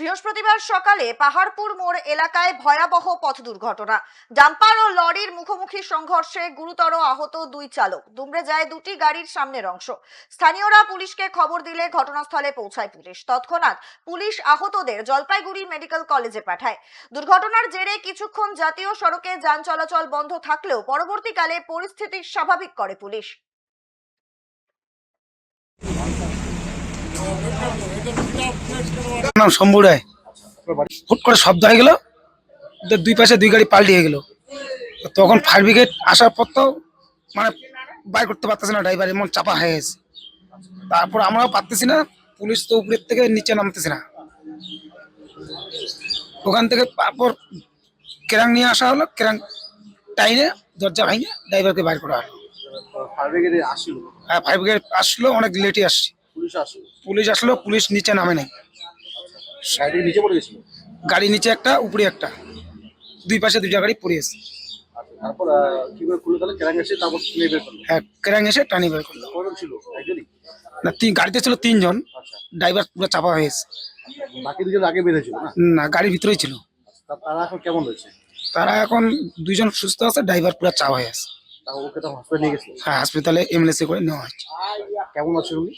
বৃহস্পতিবার সকালে পাহাড়পুর মোড় এলাকায় ভয়াবহ পথ দুর্ঘটনা। ডাম্পার ও লরির মুখোমুখি সংঘর্ষে গুরুতর আহত দুই চালক। দুমড়ে যায় দুটি গাড়ির সামনের অংশ। স্থানীয়রা পুলিশকে খবর দিলে ঘটনাস্থলে পৌঁছায় পুলিশ। তৎক্ষণাৎ পুলিশ আহতদের জলপাইগুড়ি মেডিকেল কলেজে পাঠায়। দুর্ঘটনার জেরে কিছুক্ষণ জাতীয় সড়কে যান চলাচল বন্ধ থাকলেও পরবর্তীকালে পরিস্থিতি স্বাভাবিক করে পুলিশ। নাম? শম্ভু রায়। হুট করে শব্দ হয়ে গেল। দুই পাশে দুই গাড়ি পাল্টিয়ে গেল। তখন ফায়ার ব্রিগেড আসার পর তো মানে বাইর করতে পারতেছে না ড্রাইভার এমন চাপা হয়ে গেছে। তারপর আমরাও পারতেছি না। পুলিশ তো উপরের থেকে নিচে নামতেছে না। ওখান থেকে তারপর কেরাং নিয়ে আসা হলো। কেরাং টাইনে দরজা ভাঙে ড্রাইভারকে বাইর করা হলো। ফায়ার ব্রিগেডে আসলো? হ্যাঁ ফায়ার ব্রিগেড আসলো অনেক লেটে আসছে। পুলিশ আসলো? পুলিশ আসলো পুলিশ নিচে নামে নাই। গাড়ি নিচে পড়ে গেছিল? গাড়ি নিচে একটা উপরে একটা। দুই পাশে দুইটা গাড়ি পড়ে এসে আচ্ছা, তারপর আহ, কি তাহলে? কেরাং এসে তারপর নিয়ে বের করল? হ্যাঁ কেরাং এসে টানি বের করল। কজন ছিল? একজনই? না তিন গাড়িতে ছিল তিনজন। আচ্ছা। ড্রাইভার পুরো চাপা বাকি দুজন আগে বেরিয়েছিল না? না গাড়ির ভিতরেই ছিল। তারা এখন কেমন রয়েছে? তারা এখন দুইজন সুস্থ আছে ড্রাইভার পুরো চাপা হয়ে আছে ওকে তো হসপিটালে নিয়ে গেছিল? হ্যাঁ হাসপাতালে এমএলএসি করে নেওয়া হয়েছে। কেমন আছে উনি